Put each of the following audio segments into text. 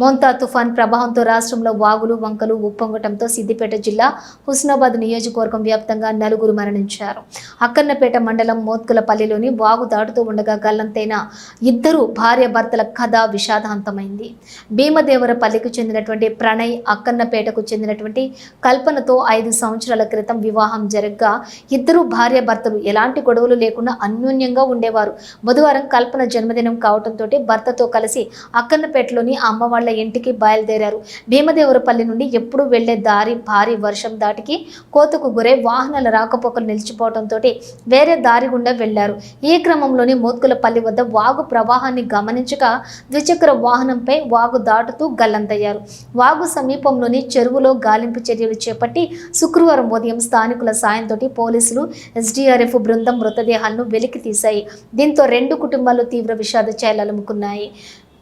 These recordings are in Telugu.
మోంతా తుఫాన్ ప్రభావంతో రాష్ట్రంలో వాగులు వంకలు ఉప్పొంగటంతో సిద్దిపేట జిల్లా హుస్నాబాద్ నియోజకవర్గం వ్యాప్తంగా నలుగురు మరణించారు. అక్కన్నపేట మండలం మోత్కులపల్లిలోని వాగు దాటుతూ ఉండగా గల్లంతైన ఇద్దరు భార్య భర్తల కథ విషాదాంతమైంది. భీమదేవరపల్లికి చెందినటువంటి ప్రణయ్ అక్కన్నపేటకు చెందినటువంటి కల్పనతో ఐదు సంవత్సరాల క్రితం వివాహం జరగ్గా ఇద్దరు భార్య భర్తలు ఎలాంటి గొడవలు లేకుండా అన్యోన్యంగా ఉండేవారు. బుధవారం కల్పన జన్మదినం కావడంతో భర్తతో కలిసి అక్కన్నపేటలోని అమ్మ వాళ్ళ ఇంటికి బయలుదేరారు. భీమదేవరపల్లి నుండి ఎప్పుడు వెళ్ళే దారి భారీ వర్షం దాటికి కోతకు గురై వాహనాల రాకపోకలు నిలిచిపోవడంతో వేరే దారి గుండా వెళ్ళారు. ఈ క్రమంలోనే మోత్కులపల్లి వద్ద వాగు ప్రవాహాన్ని గమనించక ద్విచక్ర వాహనంపై వాగు దాటుతూ గల్లంతయ్యారు. వాగు సమీపంలోని చెరువులో గాలింపు చర్యలు చేపట్టి శుక్రవారం ఉదయం స్థానికుల సాయంతో పోలీసులు ఎస్డీఆర్ఎఫ్ బృందం మృతదేహాలను వెలికి తీశాయి దీంతో రెండు కుటుంబాలు తీవ్ర విషాద ఛాయలముకున్నాయి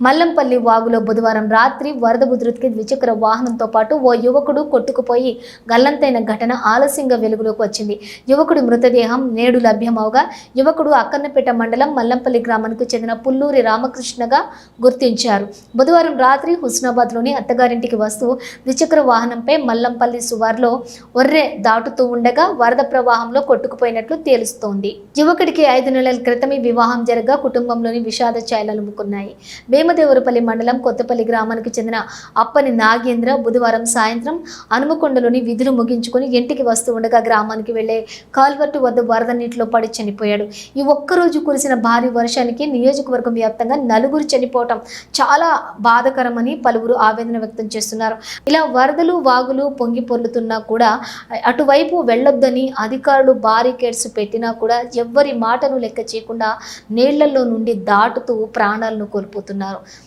మల్లంపల్లి వాగులో బుధవారం రాత్రి వరద ఉధృతికి ద్విచక్ర వాహనంతో పాటు ఓ యువకుడు కొట్టుకుపోయి గల్లంతైన ఘటన ఆలస్యంగా వెలుగులోకి వచ్చింది. యువకుడి మృతదేహం నేడు లభ్యమవగా యువకుడు అక్కన్నపేట మండలం మల్లంపల్లి గ్రామానికి చెందిన పుల్లూరి రామకృష్ణగా గుర్తించారు. బుధవారం రాత్రి హుస్నాబాద్లోని అత్తగారింటికి వస్తూ ద్విచక్ర వాహనంపై మల్లంపల్లి సువార్లో ఒర్రె దాటుతూ ఉండగా వరద ప్రవాహంలో కొట్టుకుపోయినట్లు తేలుస్తోంది. యువకుడికి ఐదు నెలల క్రితమే వివాహం జరగా కుటుంబంలోని విషాద ఛాయలు ఛాయలముకున్నాయి భీమదేవరపల్లి మండలం కొత్తపల్లి గ్రామానికి చెందిన అప్పని నాగేంద్ర బుధవారం సాయంత్రం హనుమకొండలోని విధులు ముగించుకొని ఇంటికి వస్తూ ఉండగా గ్రామానికి వెళ్ళే కాల్వర్టు వద్ద వరద నీటిలో పడి చనిపోయాడు. ఈ ఒక్కరోజు కురిసిన భారీ వర్షానికి నియోజకవర్గం వ్యాప్తంగా నలుగురు చనిపోవటం చాలా బాధకరమని పలువురు ఆవేదన వ్యక్తం చేస్తున్నారు. ఇలా వరదలు వాగులు పొంగి పొర్లుతున్నా కూడా అటువైపు వెళ్ళొద్దని అధికారులు బారికేడ్స్ పెట్టినా కూడా ఎవ్వరి మాటను లెక్క చేయకుండా నీళ్ళలో నుండి దాటుతూ ప్రాణాలను కోల్పోతున్నారు. pasado.